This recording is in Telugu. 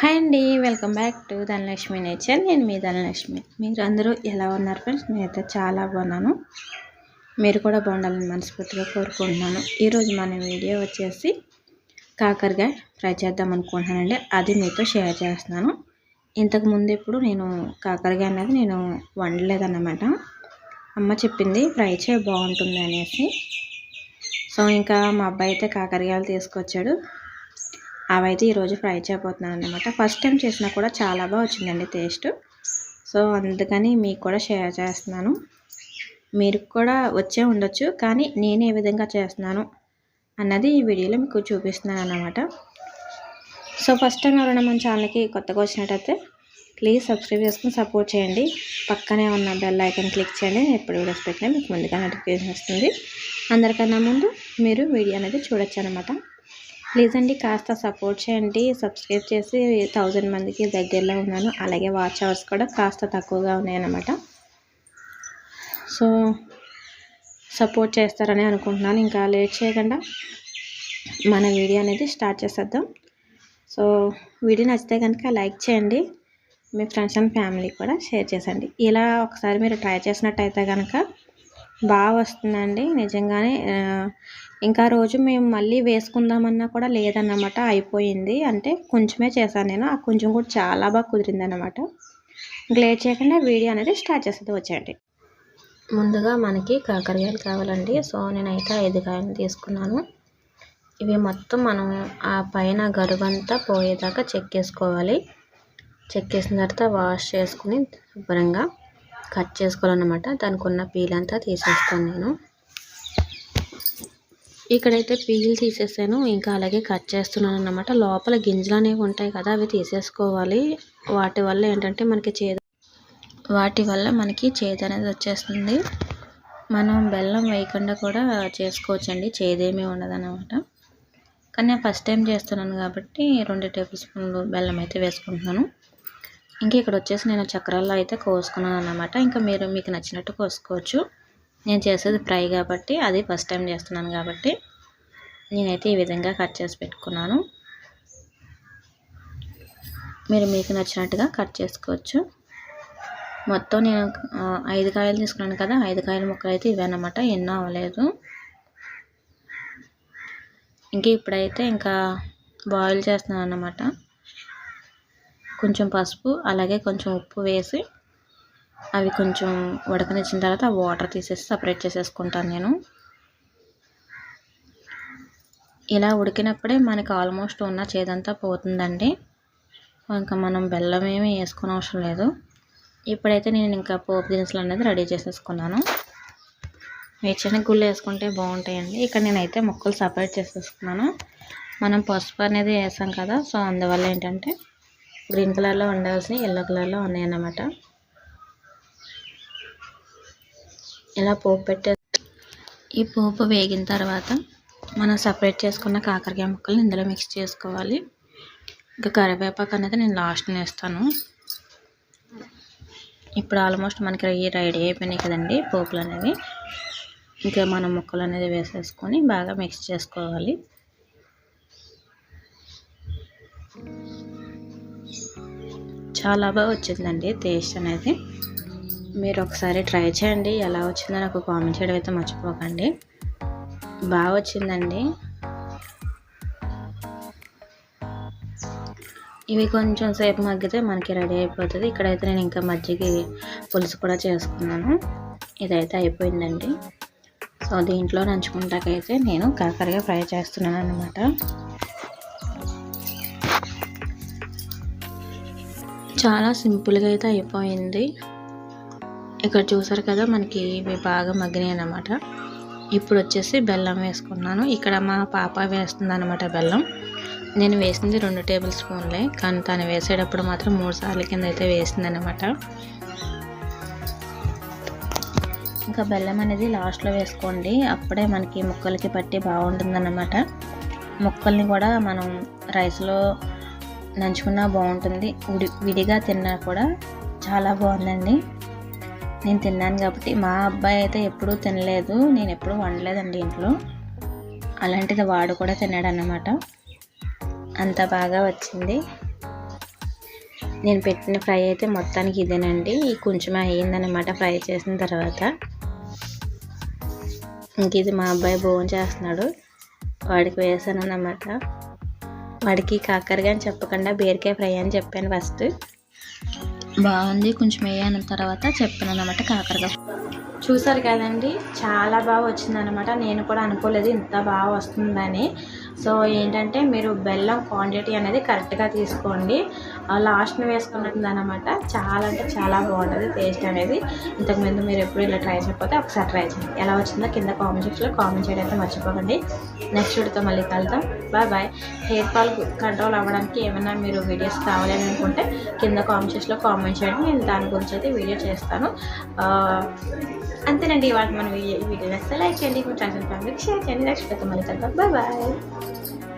హాయ్ అండి welcome back to Dhanalakshmi nature. నేను మీ ధనలక్ష్మి. మీరు అందరూ ఎలా ఉన్నారు ఫ్రెండ్స్? నేనైతే చాలా బాగున్నాను. మీరు కూడా బాగుండాలని మనస్ఫూర్తిగా కోరుకుంటున్నాను. ఈరోజు మన వీడియో వచ్చేసి కాకరకాయ ఫ్రై చేద్దాం అనుకుంటున్నానండి. అది మీతో షేర్ చేస్తున్నాను. ఇంతకు ముందు ఇప్పుడు నేను కాకరకాయ అనేది నేను వండలేదన్నమాట. అమ్మ చెప్పింది ఫ్రై చేయ బాగుంటుంది అనేసి. సో ఇంకా మా అబ్బాయి అయితే కాకరకాయలు తీసుకొచ్చాడు. అవైతే ఈరోజు ఫ్రై చేయబోతున్నాను అనమాట ఫస్ట్ టైం చేసినా కూడా చాలా బాగా వచ్చిందండి టేస్ట్ సో అందుకని మీకు కూడా షేర్ చేస్తున్నాను. మీరు కూడా వచ్చే ఉండొచ్చు కానీ నేను ఏ విధంగా చేస్తున్నాను అన్నది ఈ వీడియోలో మీకు చూపిస్తున్నాను అన్నమాట. సో ఫస్ట్ టైం ఎవరైనా మన ఛానల్కి కొత్తగా వచ్చినట్టయితే ప్లీజ్ సబ్స్క్రైబ్ చేసుకుని సపోర్ట్ చేయండి. పక్కనే ఉన్న బెల్ ఐకన్ క్లిక్ చేయండి. నేను ఎప్పుడు వీడియోస్ పెట్టినా మీకు ముందుగా నోటిఫికేషన్ వస్తుంది. అందరికన్నా ముందు మీరు వీడియో అనేది చూడొచ్చు అనమాట ప్లీజ్ అండి కాస్త సపోర్ట్ చేయండి. సబ్స్క్రైబ్ చేసి థౌజండ్ మందికి దగ్గరలో ఉన్నాను. అలాగే వాచ్ అవర్స్ కూడా కాస్త తక్కువగా ఉన్నాయన్నమాట. సో సపోర్ట్ చేస్తారని అనుకుంటున్నాను. ఇంకా లేట్ చేయకుండా మన వీడియో అనేది స్టార్ట్ చేసేద్దాం. సో వీడియో నచ్చితే కనుక లైక్ చేయండి. మీ ఫ్రెండ్స్ అండ్ ఫ్యామిలీ కూడా షేర్ చేసండి. ఇలా ఒకసారి మీరు ట్రై చేసినట్టయితే కనుక బాగా వస్తుందండి. నిజంగానే ఇంకా రోజు మేము మళ్ళీ వేసుకుందామన్నా కూడా లేదన్నమాట అయిపోయింది. అంటే కొంచెమే చేశాను నేను. ఆ కొంచెం కూడా చాలా బాగా కుదిరింది అనమాట లేట్ చేయకుండా వీడియో అనేది స్టార్ట్ చేసేది వచ్చేయండి. ముందుగా మనకి కాకరకాయలు కావాలండి. సో నేనైతే ఐదు కాయలు తీసుకున్నాను. ఇవి మొత్తం మనం ఆ పైన గరువంతా పోయేదాకా చెక్ చేసుకోవాలి చెక్ చేసిన తర్వాత వాష్ చేసుకుని శుభ్రంగా కట్ చేసుకోవాలన్నమాట. దానికి ఉన్న పీల్ అంతా తీసేస్తాను నేను. ఇక్కడైతే పీల్ తీసేసాను. ఇంకా అలాగే కట్ చేస్తున్నాను అన్నమాట లోపల గింజలు అనేవి ఉంటాయి కదా అవి తీసేసుకోవాలి. వాటి వల్ల ఏంటంటే మనకి చేదు వాటి వల్ల మనకి చేదు అనేది వచ్చేస్తుంది. మనం బెల్లం వేయకుండా కూడా చేసుకోవచ్చండి. చేదేమీ ఉండదన్నమాట. కానీ నేను ఫస్ట్ టైం చేస్తున్నాను కాబట్టి రెండు టేబుల్ స్పూన్లు బెల్లం అయితే వేసుకుంటున్నాను. ఇంకా ఇక్కడ వచ్చేసి నేను చక్రాల్లో అయితే కోసుకున్నాను అనమాట ఇంకా మీరు మీకు నచ్చినట్టు కోసుకోవచ్చు. నేను చేసేది ఫ్రై కాబట్టి అది ఫస్ట్ టైం చేస్తున్నాను కాబట్టి నేనైతే ఈ విధంగా కట్ చేసి పెట్టుకున్నాను. మీరు మీకు నచ్చినట్టుగా కట్ చేసుకోవచ్చు. మొత్తం నేను ఐదు కాయలు తీసుకున్నాను కదా ఐదు కాయల ముక్కలు అయితే ఇవన్నమాట ఎన్నో అవ్వలేదు. ఇంకా ఇప్పుడైతే ఇంకా బాయిల్ చేస్తున్నాను అన్నమాట. కొంచెం పసుపు అలాగే కొంచెం ఉప్పు వేసి అవి కొంచెం ఉడకనిచ్చిన తర్వాత వాటర్ తీసేసి సపరేట్ చేసేసుకుంటాను నేను. ఇలా ఉడికినప్పుడే మనకి ఆల్మోస్ట్ ఉన్న చేదంతా పోతుందండి. ఇంకా మనం బెల్లం ఏమీ వేసుకునే అవసరం లేదు. ఇప్పుడైతే నేను ఇంకా పోపు దినుసులు అనేది రెడీ చేసేసుకున్నాను. వేరుశనగ గుళ్ళు వేసుకుంటే బాగుంటాయండి. ఇక్కడ నేనైతే ముక్కలు సపరేట్ చేసేసుకున్నాను. మనం పసుపు అనేది వేసాం కదా సో అందువల్ల ఏంటంటే గ్రీన్ కలర్లో ఉండాల్సిన ఎల్లో కలర్లో ఉన్నాయన్నమాట. ఇలా పోపు పెట్టే ఈ పోపు వేగిన తర్వాత మనం సపరేట్ చేసుకున్న కాకరకాయ ముక్కలు ఇందులో మిక్స్ చేసుకోవాలి. ఇంకా కరివేపాకు అనేది నేను లాస్ట్ వేస్తాను. ఇప్పుడు ఆల్మోస్ట్ మనకి రెడీ అయిపోయినాయి కదండి పోపులు అనేవి. ఇంకా మనం ముక్కలు అనేది వేసేసుకొని బాగా మిక్స్ చేసుకోవాలి. చాలా బాగా వచ్చిందండి టేస్ట్ అనేది. మీరు ఒకసారి ట్రై చేయండి ఎలా వచ్చిందో నాకు కామెంట్ చేయడం అయితే మర్చిపోకండి. బాగా వచ్చిందండి. ఇవి కొంచెం సేపు మగ్గితే మనకి రెడీ అయిపోతుంది. ఇక్కడైతే నేను ఇంకా మజ్జిగ పులుసు కూడా చేసుకున్నాను. ఇదైతే అయిపోయిందండి. సో దీంట్లో నంచుకుంటాకైతే నేను కాకరగా ఫ్రై చేస్తున్నాను అనమాట చాలా సింపుల్గా అయితే అయిపోయింది. ఇక్కడ చూసారు కదా మనకి ఇవి బాగా మగ్గినాయి అనమాట ఇప్పుడు వచ్చేసి బెల్లం వేసుకున్నాను. ఇక్కడ మా పాప వేస్తుంది అనమాట బెల్లం. నేను వేసింది రెండు టేబుల్ స్పూన్లే కానీ తను వేసేటప్పుడు మాత్రం మూడు సార్లు కింద అయితే వేసింది అనమాట ఇంకా బెల్లం అనేది లాస్ట్లో వేసుకోండి. అప్పుడే మనకి ముక్కలకి పట్టి బాగుంటుందన్నమాట. ముక్కల్ని కూడా మనం రైస్లో నంచుకున్నా బాగుంటుంది. విడి విడిగా తిన్నా కూడా చాలా బాగుందండి. నేను తిన్నాను కాబట్టి మా అబ్బాయి అయితే ఎప్పుడూ తినలేదు. నేను ఎప్పుడూ వండలేదండి ఇంట్లో. అలాంటిది వాడు కూడా తిన్నాడు అన్నమాట అంత బాగా వచ్చింది. నేను పెట్టిన ఫ్రై అయితే మొత్తానికి ఇదేనండి. కొంచెం అయ్యిందనమాట ఫ్రై చేసిన తర్వాత. ఇంక ఇది మా అబ్బాయి భోజనం చేస్తున్నాడు. వాడికి వేసాను అన్నమాట వాడికి కాకరగా అని చెప్పకుండా బీరకాయ ఫ్రై అని చెప్పాను ఫస్ట్. బాగుంది. కొంచెం వేయన తర్వాత చెప్పాను అనమాట కాకరగా చూసారు కదండి చాలా బాగా వచ్చిందనమాట నేను కూడా అనుకోలేదు ఇంత బాగా వస్తుందని. సో ఏంటంటే మీరు బెల్లం క్వాంటిటీ అనేది కరెక్ట్గా తీసుకోండి. లాస్ట్ని వేసుకున్నది అనమాట చాలా అంటే చాలా బాగుంటుంది టేస్ట్ అనేది. ఇంతకుముందు మీరు ఎప్పుడు ఇలా ట్రై చేయకపోతే ఒకసారి ట్రై చేయండి. ఎలా వచ్చిందో కింద కామెంట్ సెక్షన్లో కామెంట్ చేయడం అయితే మర్చిపోకండి. నెక్స్ట్ వీడితో మళ్ళీ కలుద్దాం. Bye bye. Hair fall control అవ్వడానికి ఏమైనా మీరు వీడియోస్ కావాలి అని అనుకుంటే కింద కామెంట్ సెక్షన్లో కామెంట్ చేయండి. నేను దాని గురించి అయితే వీడియో చేస్తాను. అంతేనండి. ఇవాళ మన వీడియో వీడియో నచ్చితే లైక్ చేయండి. మీ ఫ్రెండ్స్ ఫ్యామిలీకి షేర్ చేయండి. నెక్స్ట్ వీడితో మళ్ళీ కలుద్దాం. Bye bye.